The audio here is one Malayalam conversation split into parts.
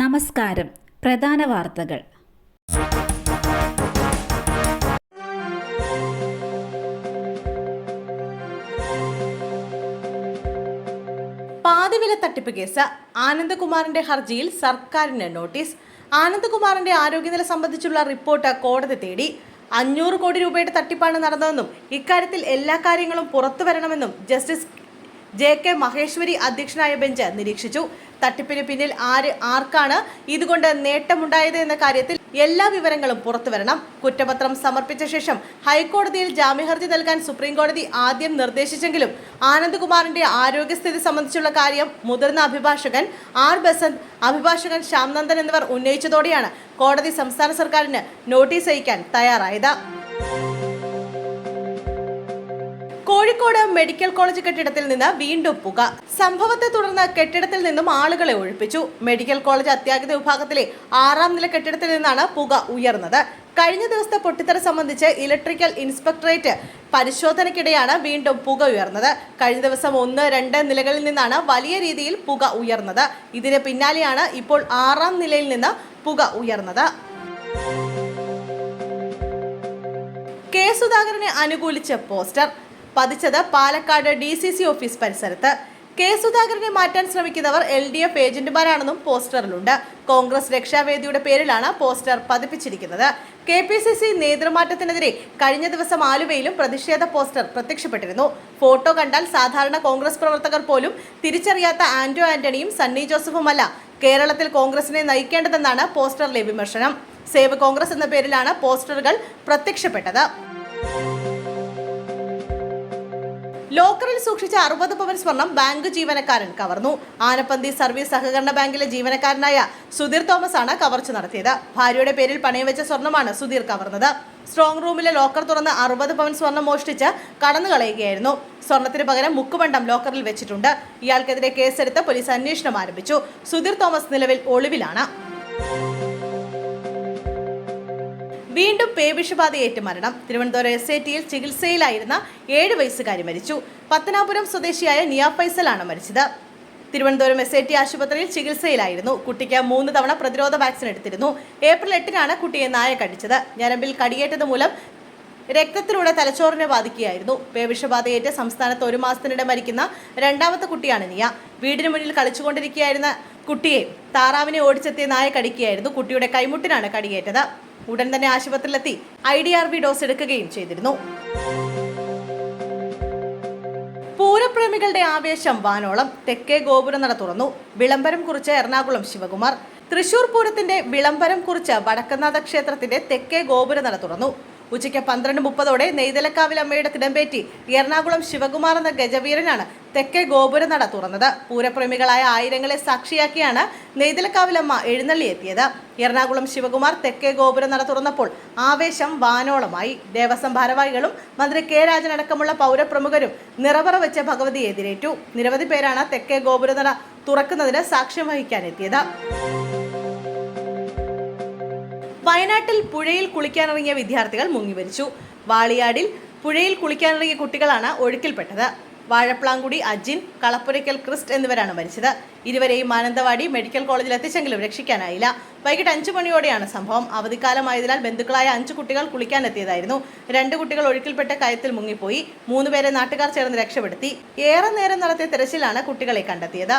നമസ്കാരം. പ്രധാന വാർത്തകൾ. പാതിവില തട്ടിപ്പ് കേസ്. ആനന്ദകുമാറിന്റെ ഹർജിയിൽ സർക്കാരിന് നോട്ടീസ്. ആനന്ദകുമാറിന്റെ ആരോഗ്യനില സംബന്ധിച്ചുള്ള റിപ്പോർട്ട് കോടതി തേടി. അഞ്ഞൂറ് കോടി രൂപയുടെ തട്ടിപ്പാണ് നടന്നതെന്നും ഇക്കാര്യത്തിൽ എല്ലാ കാര്യങ്ങളും പുറത്തു വരണമെന്നും ജസ്റ്റിസ് ജെ കെ മഹേശ്വരി അധ്യക്ഷനായ ബെഞ്ച് നിരീക്ഷിച്ചു. തട്ടിപ്പിന് പിന്നിൽ ആര് ആർക്കാണ് ഇതുകൊണ്ട് നേട്ടമുണ്ടായത് എന്ന കാര്യത്തിൽ എല്ലാ വിവരങ്ങളും പുറത്തുവരണം കുറ്റപത്രം സമർപ്പിച്ച ശേഷം ഹൈക്കോടതിയിൽ ജാമ്യഹർജി നൽകാൻ സുപ്രീംകോടതി ആദ്യം നിർദ്ദേശിച്ചെങ്കിലും ആനന്ദ്കുമാറിന്റെ ആരോഗ്യസ്ഥിതി സംബന്ധിച്ചുള്ള കാര്യം മുതിർന്ന അഭിഭാഷകൻ ആർ ബസന്ത് അഭിഭാഷകൻ ശ്യാംനന്ദൻ എന്നിവർ ഉന്നയിച്ചതോടെയാണ് കോടതി സംസ്ഥാന സർക്കാരിന് നോട്ടീസ് അയക്കാൻ തയ്യാറായത്. കോഴിക്കോട് മെഡിക്കൽ കോളേജ് കെട്ടിടത്തിൽ നിന്ന് വീണ്ടും പുക. സംഭവത്തെ തുടർന്ന് കെട്ടിടത്തിൽ നിന്നും ആളുകളെ ഒഴിപ്പിച്ചു. മെഡിക്കൽ കോളേജ് അത്യാഹിത വിഭാഗത്തിലെ ആറാം നില കെട്ടിടത്തിൽ നിന്നാണ് പുക ഉയർന്നത്. കഴിഞ്ഞ ദിവസത്തെ പൊട്ടിത്തെറി സംബന്ധിച്ച് ഇലക്ട്രിക്കൽ ഇൻസ്പെക്ടറേറ്റ് പരിശോധനയ്ക്കിടെയാണ് വീണ്ടും പുക ഉയർന്നത്. കഴിഞ്ഞ ദിവസം ഒന്ന് രണ്ട് നിലകളിൽ നിന്നാണ് വലിയ രീതിയിൽ പുക ഉയർന്നത്. ഇതിന് പിന്നാലെയാണ് ഇപ്പോൾ ആറാം നിലയിൽ നിന്ന് പുക ഉയർന്നത്. കെ സുധാകരനെ അനുകൂലിച്ച് poster. പതിച്ചത് Palakkad D C C office പരിസരത്ത്. കെ സുധാകരനെ മാറ്റാൻ ശ്രമിക്കുന്നവർ എൽ ഡി എഫ് ഏജന്റുമാരാണെന്നും പോസ്റ്ററിലുണ്ട്. കോൺഗ്രസ് രക്ഷാവേദിയുടെ പേരിലാണ് പോസ്റ്റർ പതിപ്പിച്ചിരിക്കുന്നത്. കെ പി സി സി നേതൃമാറ്റത്തിനെതിരെ കഴിഞ്ഞ ദിവസം ആലുവയിലും പ്രതിഷേധ പോസ്റ്റർ പ്രത്യക്ഷപ്പെട്ടിരുന്നു. ഫോട്ടോ കണ്ടാൽ സാധാരണ കോൺഗ്രസ് പ്രവർത്തകർ പോലും തിരിച്ചറിയാത്ത ആന്റോ ആന്റണിയും സണ്ണി ജോസഫുമല്ല കേരളത്തിൽ കോൺഗ്രസിനെ നയിക്കേണ്ടതെന്നാണ് പോസ്റ്ററിലെ വിമർശനം. സേവ് കോൺഗ്രസ് എന്ന പേരിലാണ് പോസ്റ്ററുകൾ പ്രത്യക്ഷപ്പെട്ടത്. ലോക്കറിൽ സൂക്ഷിച്ച അറുപത് പവൻ സ്വർണം ബാങ്ക് ജീവനക്കാരൻ കവർന്നു. ആനപ്പന്തി സർവീസ് സഹകരണ ബാങ്കിലെ ജീവനക്കാരനായ സുധീർ തോമസ് ആണ് കവർച്ച നടത്തിയത്. ഭാര്യയുടെ പേരിൽ പണയം വെച്ച സ്വർണമാണ് സുധീർ കവർന്നത്. സ്ട്രോങ് റൂമിലെ ലോക്കർ തുറന്ന് അറുപത് പവൻ സ്വർണം മോഷ്ടിച്ച് കടന്നു കളയുകയായിരുന്നു. സ്വർണത്തിന് പകരം മുക്കുപണ്ടം ലോക്കറിൽ വെച്ചിട്ടുണ്ട്. ഇയാൾക്കെതിരെ കേസെടുത്ത് പോലീസ് അന്വേഷണം ആരംഭിച്ചു. സുധീർ തോമസ് നിലവിൽ ഒളിവിലാണ്. വീണ്ടും പേവിഷബാധയേറ്റ് മരണം. തിരുവനന്തപുരം എസ് ഐ ടിയിൽ ചികിത്സയിലായിരുന്ന ഏഴ് വയസ്സുകാരി മരിച്ചു. പത്തനാപുരം സ്വദേശിയായ നിയ ഫൈസലാണ് മരിച്ചത്. തിരുവനന്തപുരം എസ് ഐ ടി ആശുപത്രിയിൽ ചികിത്സയിലായിരുന്നു. കുട്ടിക്ക് മൂന്ന് തവണ പ്രതിരോധ വാക്സിൻ എടുത്തിരുന്നു. ഏപ്രിൽ എട്ടിനാണ് കുട്ടിയെ നായ കടിച്ചത്. ഞരമ്പിൽ കടിയേറ്റത് മൂലം രക്തത്തിലൂടെ തലച്ചോറിനെ ബാധിക്കുകയായിരുന്നു. പേവിഷബാധയേറ്റ് സംസ്ഥാനത്ത് ഒരു മാസത്തിനിടെ മരിക്കുന്ന രണ്ടാമത്തെ കുട്ടിയാണ് നിയ. വീടിന് മുന്നിൽ കളിച്ചുകൊണ്ടിരിക്കുകയായിരുന്ന കുട്ടിയെ താറാവിനെ ഓടിച്ചെത്തിയ നായ കടിക്കുകയായിരുന്നു. കുട്ടിയുടെ കൈമുട്ടിനാണ് കടിയേറ്റത്. ഉടൻ തന്നെ ആശുപത്രിയിലെത്തി I D R V dose എടുക്കുകയും ചെയ്തിരുന്നു. പൂരപ്രേമികളുടെ ആവേശം വാനോളം. തെക്കേ ഗോപുരം നട തുറന്നു. വിളംബരം കുറിച്ച് എറണാകുളം ശിവകുമാർ. തൃശൂർ പൂരത്തിന്റെ വിളംബരം കുറിച്ച് വടക്കനാഥ ക്ഷേത്രത്തിന്റെ തെക്കേ ഗോപുരനട തുറന്നു. ഉച്ചയ്ക്ക് പന്ത്രണ്ട് മുപ്പതോടെ നെയ്തലക്കാവിൽ അമ്മയുടെ തിടമ്പേറ്റി എറണാകുളം ശിവകുമാർ എന്ന ഗജവീരനാണ് തെക്കേ ഗോപുര നട തുറന്നത്. പൂരപ്രേമികളായ ആയിരങ്ങളെ സാക്ഷിയാക്കിയാണ് നെയ്തലക്കാവിലമ്മ എഴുന്നള്ളിയെത്തിയത് എറണാകുളം ശിവകുമാർ തെക്കേ ഗോപുര നട തുറന്നപ്പോൾ ആവേശം വാനോളമായി. ദേവസ്വം ഭാരവാഹികളും മന്ത്രി കെ രാജൻ അടക്കമുള്ള പൗരപ്രമുഖരും നിറവറ വെച്ച ഭഗവതി എതിരേറ്റു. നിരവധി പേരാണ് തെക്കേ ഗോപുര നട തുറക്കുന്നതിന് സാക്ഷ്യം വഹിക്കാനെത്തിയത്. വയനാട്ടിൽ പുഴയിൽ കുളിക്കാനിറങ്ങിയ വിദ്യാർത്ഥികൾ മുങ്ങിമരിച്ചു വാളിയാടിൽ പുഴയിൽ കുളിക്കാനിറങ്ങിയ കുട്ടികളാണ് ഒഴുക്കിൽപ്പെട്ടത്. വാഴപ്ലാങ്കുടി അജിൻ കളപ്പുരയ്ക്കൽ ക്രിസ്റ്റ് എന്നിവരാണ് മരിച്ചത്. ഇരുവരെയും മാനന്തവാടി മെഡിക്കൽ കോളേജിൽ എത്തിച്ചെങ്കിലും രക്ഷിക്കാനായില്ല. വൈകിട്ട് അഞ്ചു മണിയോടെയാണ് സംഭവം. അവധിക്കാലമായതിനാൽ ബന്ധുക്കളായ അഞ്ചു കുട്ടികൾ കുളിക്കാനെത്തിയതായിരുന്നു. രണ്ട് കുട്ടികൾ ഒഴുക്കിൽപ്പെട്ട കയത്തിൽ മുങ്ങിപ്പോയി. മൂന്നുപേരെ നാട്ടുകാർ ചേർന്ന് രക്ഷപ്പെടുത്തി. ഏറെ നേരം നടത്തിയ തെരച്ചിലാണ് കുട്ടികളെ കണ്ടെത്തിയത്.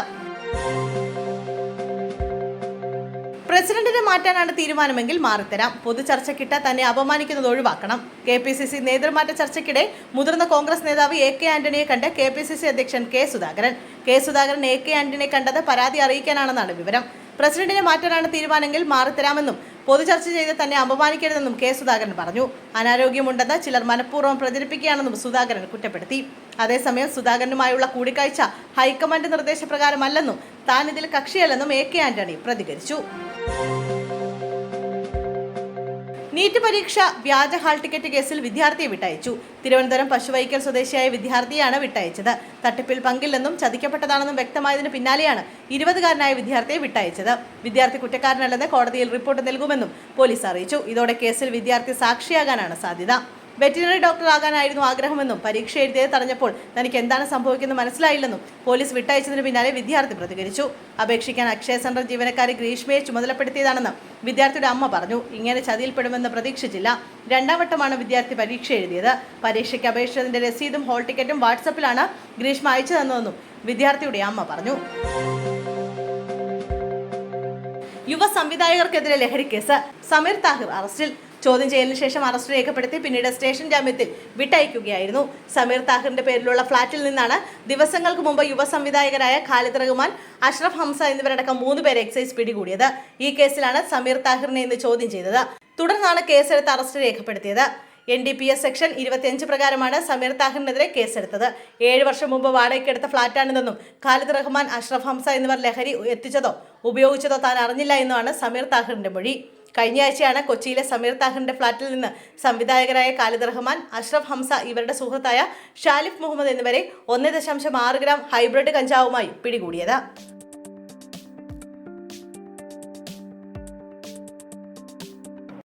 പ്രസിഡന്റിനെ മാറ്റാനാണ് തീരുമാനമെങ്കിൽ മാറിത്തരാം. പൊതു ചർച്ചയ്ക്കിട്ട് തന്നെ അപമാനിക്കുന്നത് ഒഴിവാക്കണം. കെ പി സി സി നേതൃമാറ്റ ചർച്ചയ്ക്കിടെ മുതിർന്ന കോൺഗ്രസ് നേതാവ് എ കെ ആന്റണിയെ കണ്ട് കെ പി സി സി അധ്യക്ഷൻ K Sudhakaran. K Sudhakaran A K ആന്റണിയെ കണ്ടത് പരാതി അറിയിക്കാനാണെന്നാണ് വിവരം. പ്രസിഡന്റിനെ മാറ്റാനാണ് തീരുമാനമെങ്കിൽ മാറിത്തരാമെന്നും പൊതു ചർച്ച ചെയ്ത് തന്നെ അപമാനിക്കരുതെന്നും കെ സുധാകരൻ പറഞ്ഞു. അനാരോഗ്യമുണ്ടെന്ന് ചിലർ മനഃപൂർവം പ്രചരിപ്പിക്കുകയാണെന്നും സുധാകരൻ കുറ്റപ്പെടുത്തി. അതേസമയം സുധാകരനുമായുള്ള കൂടിക്കാഴ്ച ഹൈക്കമാൻഡ് നിർദ്ദേശപ്രകാരമല്ലെന്നും താൻ ഇതിൽ കക്ഷിയല്ലെന്നും എ കെ ആന്റണി പ്രതികരിച്ചു. നീറ്റ് പരീക്ഷ വ്യാജ ഹാൾ ടിക്കറ്റ് കേസിൽ വിദ്യാർത്ഥിയെ വിട്ടയച്ചു. തിരുവനന്തപുരം പശുവൈക്കൽ സ്വദേശിയായ വിദ്യാർത്ഥിയാണ് വിട്ടയച്ചത്. തട്ടിപ്പിൽ പങ്കില്ലെന്നും ചതിക്കപ്പെട്ടതാണെന്നും വ്യക്തമായതിന് പിന്നാലെയാണ് ഇരുപതുകാരനായ വിദ്യാർത്ഥിയെ വിട്ടയച്ചത്. വിദ്യാർത്ഥി കുറ്റക്കാരനല്ലെന്ന് കോടതിയിൽ റിപ്പോർട്ട് നൽകുമെന്നും പോലീസ് അറിയിച്ചു. ഇതോടെ കേസിൽ വിദ്യാർത്ഥി സാക്ഷിയാകാനാണ് സാധ്യത. വെറ്റിനറി ഡോക്ടറാകാനായിരുന്നു ആഗ്രഹമെന്നും പരീക്ഷ എഴുതിയത് തടഞ്ഞപ്പോൾ തനിക്ക് എന്താണ് സംഭവിക്കുന്നത് മനസ്സിലായില്ലെന്നും പോലീസ് വിട്ടയച്ചതിന് പിന്നാലെ വിദ്യാർത്ഥി പ്രതികരിച്ചു. അപേക്ഷിക്കാൻ അക്ഷയ സെന്റർ ജീവനക്കാരി ഗ്രീഷ്മയെ ചുമതലപ്പെടുത്തിയതാണെന്ന് വിദ്യാർത്ഥിയുടെ അമ്മ പറഞ്ഞു. ഇങ്ങനെ ചതിയിൽപ്പെടുമെന്ന് പ്രതീക്ഷിച്ചില്ല. രണ്ടാം വട്ടമാണ് വിദ്യാർത്ഥി പരീക്ഷ എഴുതിയത്. പരീക്ഷയ്ക്ക് അപേക്ഷിച്ചതിന്റെ രസീതും ഹോൾ ടിക്കറ്റും വാട്സപ്പിലാണ് ഗ്രീഷ്മ അയച്ചു തന്നതെന്നും വിദ്യാർത്ഥിയുടെ അമ്മ പറഞ്ഞു. യുവ സംവിധായകർക്കെതിരെ ലഹരിക്കേസ്. സമീർ താഹിർ അറസ്റ്റിൽ. ചോദ്യം ചെയ്യലിന് ശേഷം അറസ്റ്റ് രേഖപ്പെടുത്തി പിന്നീട് സ്റ്റേഷൻ ജാമ്യത്തിൽ വിട്ടയക്കുകയായിരുന്നു. സമീർ താഹിറിന്റെ പേരിലുള്ള ഫ്ളാറ്റിൽ നിന്നാണ് ദിവസങ്ങൾക്ക് മുമ്പ് യുവ സംവിധായകരായ ഖാലിദ് റഹ്മാൻ അഷ്റഫ് ഹംസ എന്നിവരടക്കം മൂന്ന് പേരെ എക്സൈസ് പിടികൂടിയത്. ഈ കേസിലാണ് സമീർ താഹിറിനെ ഇന്ന് ചോദ്യം ചെയ്തത്. തുടർന്നാണ് കേസെടുത്ത് അറസ്റ്റ് രേഖപ്പെടുത്തിയത്. N D P S section ഇരുപത്തിയഞ്ച് പ്രകാരമാണ് സമീർ താഹിറിനെതിരെ കേസെടുത്തത്. ഏഴ് വർഷം മുമ്പ് വാടകയ്ക്കെടുത്ത ഫ്ളാറ്റാണിതെന്നും ഖാലിദ് റഹ്മാൻ അഷ്റഫ് ഹംസ എന്നിവർ ലഹരി എത്തിച്ചതോ ഉപയോഗിച്ചതോ താൻ അറിഞ്ഞില്ല എന്നുമാണ് സമീർ താഹിറിന്റെ മൊഴി. കഴിഞ്ഞ ആഴ്ചയാണ് കൊച്ചിയിലെ സമീർ താഹിറിന്റെ ഫ്ളാറ്റിൽ നിന്ന് സംവിധായകരായ ഖാലിദ് റഹ്മാൻ അഷ്റഫ് ഹംസ ഇവരുടെ സുഹൃത്തായ ഷാലിഫ് മുഹമ്മദ് എന്നിവരെ ഒന്ന് ദശാംശം ആറ് ഗ്രാം ഹൈബ്രിഡ് കഞ്ചാവുമായി പിടികൂടിയത്.